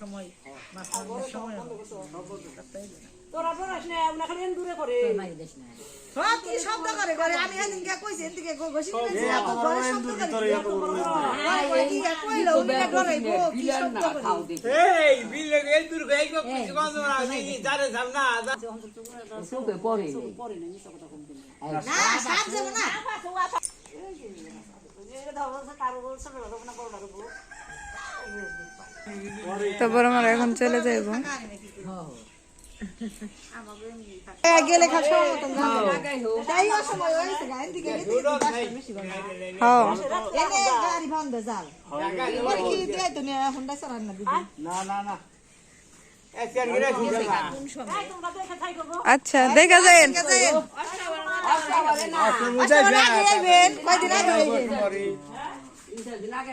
সময় মাছ সময় তোরা পড়াস না ওনা খালি এন দূরে করে হ্যাঁ, কি শব্দ করে ঘরে? আমি এদিনকে কইছি, এদিকে ঘষি নিয়েছি, এত ঘরে শব্দ করে। ওই- ওই কি কইলো, উনিটা কি শব্দ করে? এই বিলে এই দূর গাই কো কিছু কম না এই জারে জাম না চোখে পড়ে পরে না মিছা কথা কম না, সাপ যাব না। তো বড় মারা এখন চলে যাইব এ, গেলে খা সব মতন যাব। তাই ও সময় হয়েছে গা, এদিকে গেছি, হ্যাঁ এনে গাড়ি বন্ধ যাও। না না না। আচ্ছা দেখা যায়? আচ্ছা, কয়দিন আগে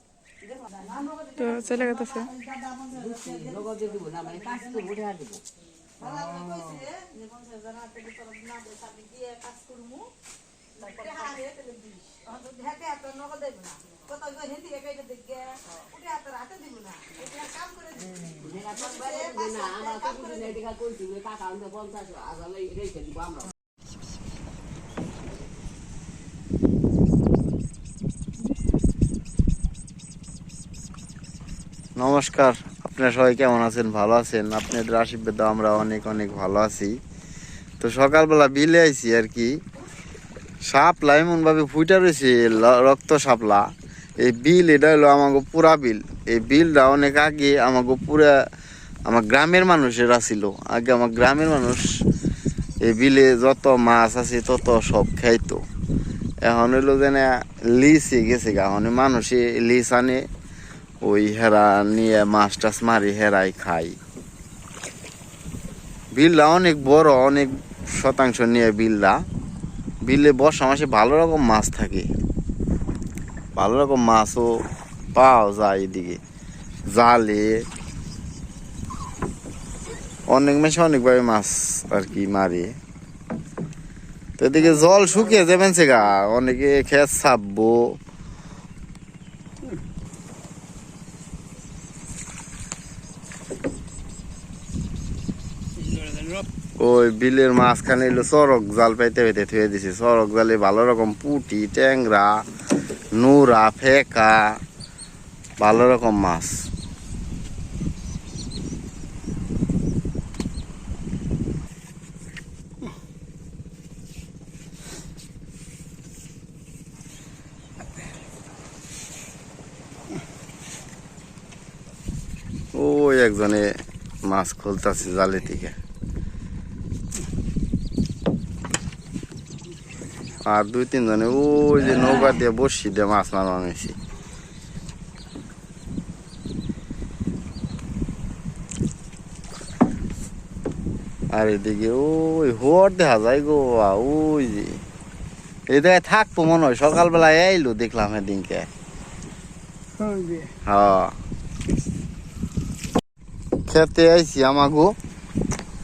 তো চলে গেছে নগদে দিব না মানে কাজ তো নমস্কার, আপনারা সবাই কেমন আছেন? ভালো আছেন? আপনাদের আশীর্বাদে আমরা অনেক অনেক ভালো আছি। তো সকালবেলা বিলে আইছি আর কি। সাপলা এমনভাবে ফুটা রয়েছে রক্ত সাপলা এই বিল, এটা হলো আমাকে পুরা বিল। এই বিলটা অনেক আগে আমাকে পুরা, আমার গ্রামের মানুষেরা ছিল। আগে আমার গ্রামের মানুষ এই বিলে যত মাছ আছে, তত সব খাইতো। এখন হইল যেন লিসে গেছে গা। মানে মানুষে লিস আনে ওই হেরা নিয়ে মাছ টাছ মারি হেরাই খাই। বিলটা অনেক বড়, অনেক শতাংশ নিয়ে বিলটা। বিলে বর্ষা মাসে ভালো রকম মাছ থাকে। ভালো রকম মাছও পাওয়া যায় এদিকে। জালে। অনেক মাসে অনেকভাবে মাছ আর কি মারে। তো এদিকে জল শুকিয়ে যাবেন সে গা অনেকে খেত ছাপবো। ওই বিলের মাঝখানে এলো চরক জাল পাইতে পাইতে থুয়ে দিছে। চরক জালে ভালো রকম পুটি, ট্যাংরা, নুরা, ফেকা, ভালো রকম মাছ। ওই একজনে মাছ খুলতাছে জালে থেকে আর দুই তিনজনে ওই যে নৌকা দিয়ে বসি দিয়ে মাছ মারা হয়েছে আর এদিকে ওই হোর দেখা যায় গো ওই যে এই জায়গায় থাকব মনে হয় সকালবেলা আইলো দেখলাম এদিনকে। হ্যাঁ। খেতে আইছি আমাগো।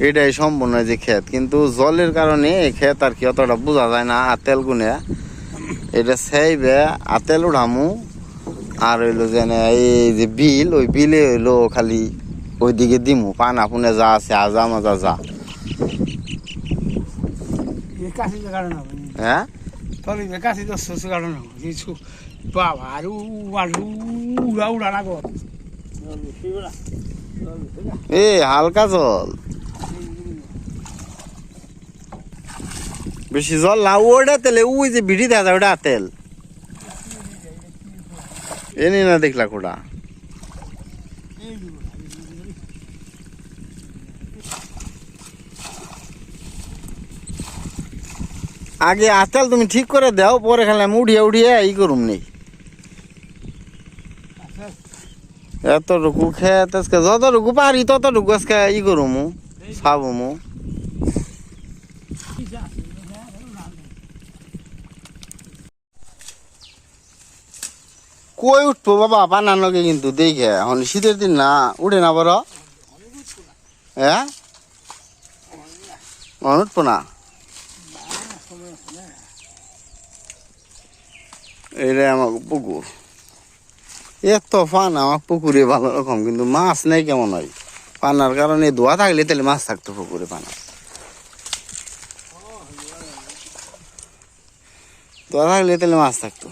এটাই সম্পূর্ণ যে ক্ষেত। কিন্তু জলের কারণে এই ক্ষেত আর কি অতটা বোঝা যায় না আতেল গুনে। এটা সেইবে আতেল উঠামু। আর হইল যেন এই যে বিল ওই বিলে হইল খালি ওইদিকে দিমু। পানা পুনে যা আছে আজা মাজা যা। হ্যাঁ? তলি কাশি তো সুস কারণ হবে কিছু বাবা আর আর উড়া উড়া না গো এ হালকা জল বেশি জল না ওটা তেলে, ওই যে বিড়ি দেখা যায় ওটা আতেল এনে না দেখলা কোটা আগে আতেল তুমি ঠিক করে দাও, পরে খেলে আমি উড়িয়ে উড়িয়ে ই করুম নেই এতটুকু খেত আজকে, যতটুকু পারি ততটুকু আজকে ই করমু, খাবমু। কই উঠবো বাবা? লগে কিন্তু দেখে। এখন শীতের দিন না, উঠে না বড় হ্যাঁ উঠবো না? এইটাই আমার পুকুর। এত ফান আমার পুকুরে ভালো রকম, কিন্তু মাছ নেই কেমন হয়? পানার কারণে ধোয়া থাকলে তাহলে মাছ থাকতো পুকুরে পানা ধোয়া থাকলে তাহলে মাছ থাকতো।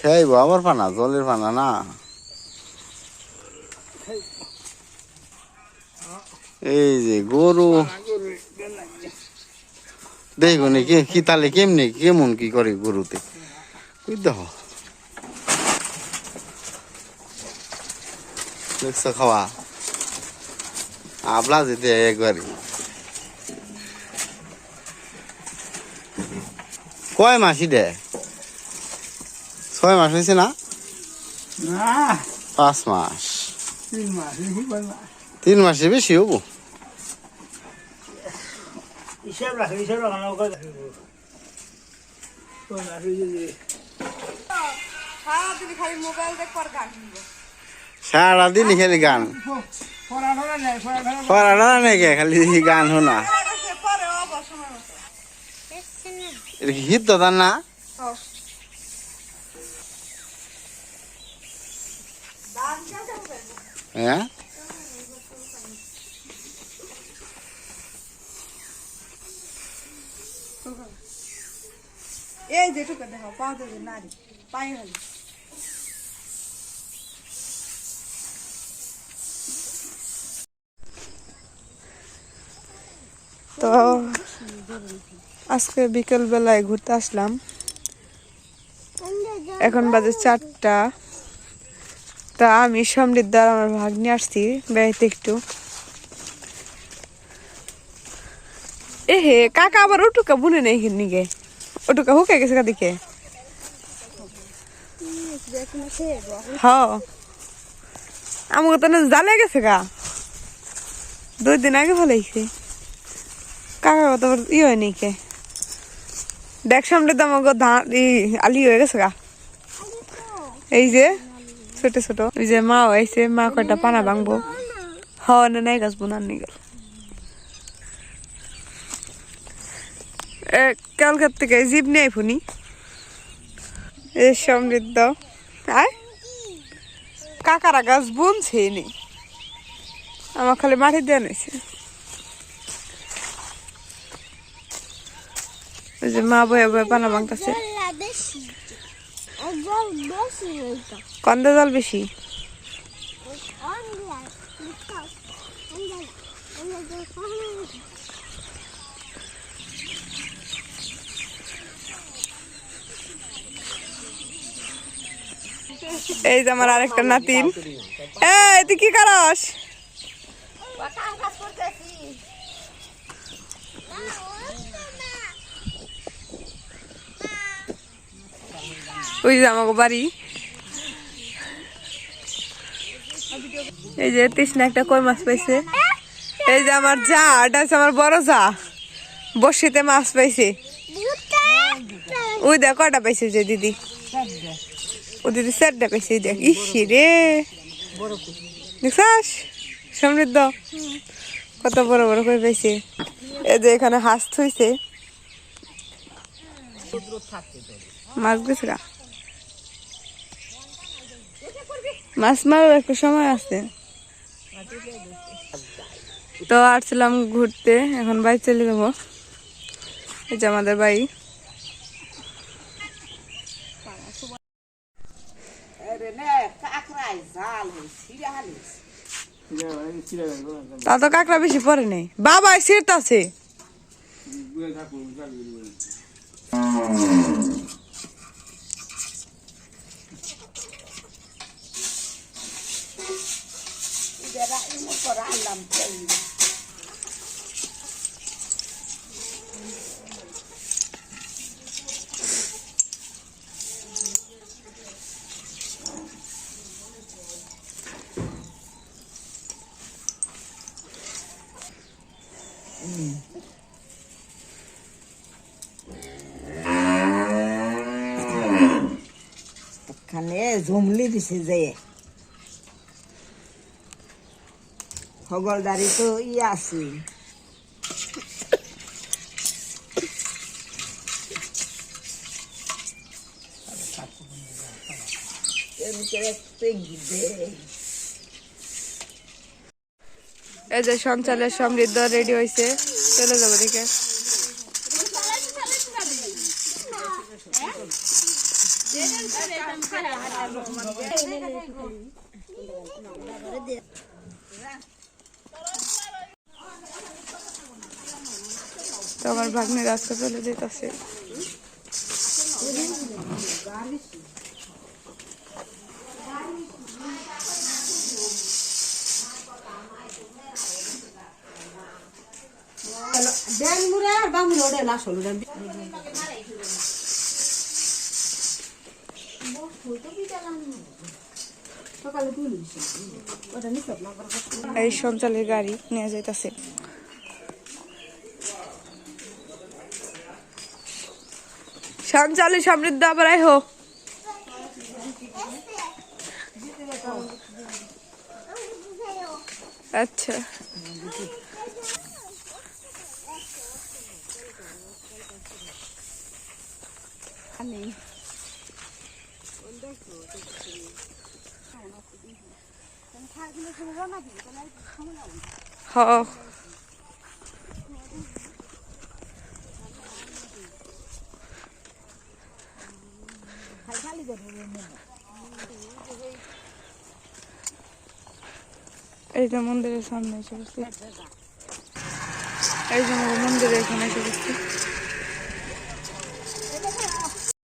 খাইবো আবার পানা, জলের পানা না। এই যে গরু। দেখো নি কে তালে কেমনি, কেমন কি করে গরুতে। দেখো। দেখছ খাওয়া? আবলা যেতে কয় মাসি দে ছয় মাস হয়েছে না? না। পাঁচ মাস। তিন মাস বেশি কয় মাস। তিন মাসে বেশি হব? সারাদিন খালি গান নেই পড়াটা নাকি খালি গান শোনা। এটা কি হিট তো না? হ্যাঁ? তো আজকে বিকেল বেলায় ঘুরতে আসলাম। এখন বাজে চারটা। তা আমি সমৃদ্ধার আমার ভাগ নিয়ে আসছি বেড়াইতে একটু। এ হে কাকা আবার ওটুকা বুনে নেই নিগে। ওটুকা হুকে গেছে কাদিকে। হ্যাঁ আমাকে তো না জালে গেছে গা। দুই দিন আগে ফলাইছে কাকা কত ই হয় নি কে দেখ সামনে তো আমাকে ধান ই আলি হয়ে গেছে গা। এই যে ছোট ছোট। ওই যে মা হয়েছে মা কয়টা পানা ভাঙবো? হওয়া নাই গাছ বোনার নিগেল কালকার থেকে জিপ নেই ফুনি এ, সমৃদ্ধ। আয়। কাকারা গাছ বুনছে নি? আমার খালি মাটি দেওয়া নিছে ওই যে মা বয়ে বয়ে পানা ভাঙতেছে। কন্দা জল বেশি এই যে আমার আরেকটা নাতিন এই তুই কি করস ওই যে বাড়ি। এই যে তৃষ্ণা একটা কই মাছ পাইছে? এই যে আমার যা, এটা হচ্ছে আমার বড় যা। বসিতে মাছ পাইছে। ওই দেখ কটা পাইছে যে দিদি? ও দিদি চারটা পাইছে, দেখ, ইসি রে। দেখছাস? সমৃদ্ধ। কত বড় বড় করে পাইছে। এই যে এখানে হাঁস থইছে। মাছ গেছে গা মাছ মারার একটা সময় আছে। তো আসছিলাম ঘুরতে, এখন বাড়ি চলে যাব। এই যে আমাদের হালিস তা তো কাকড়া বেশি পরে নেই। বাবা সিট আছে। I'm telling you. Canes, um. হগলদারি তো ই আছে এই যে সঞ্চালের সমৃদ্ধ রেডি হয়েছে চলে যাব তো আমার ভাগ্নের রাস্তা চলে যেতেছে এই সঞ্চালের গাড়ি নিয়ে যাইতাছে। সঞ্চালে সমৃদ্ধ আবার হো। আচ্ছা। হ। এই যে মন্দিরের সামনে এসে বসছি এই যে মন্দিরের এখানে এসে বসছি।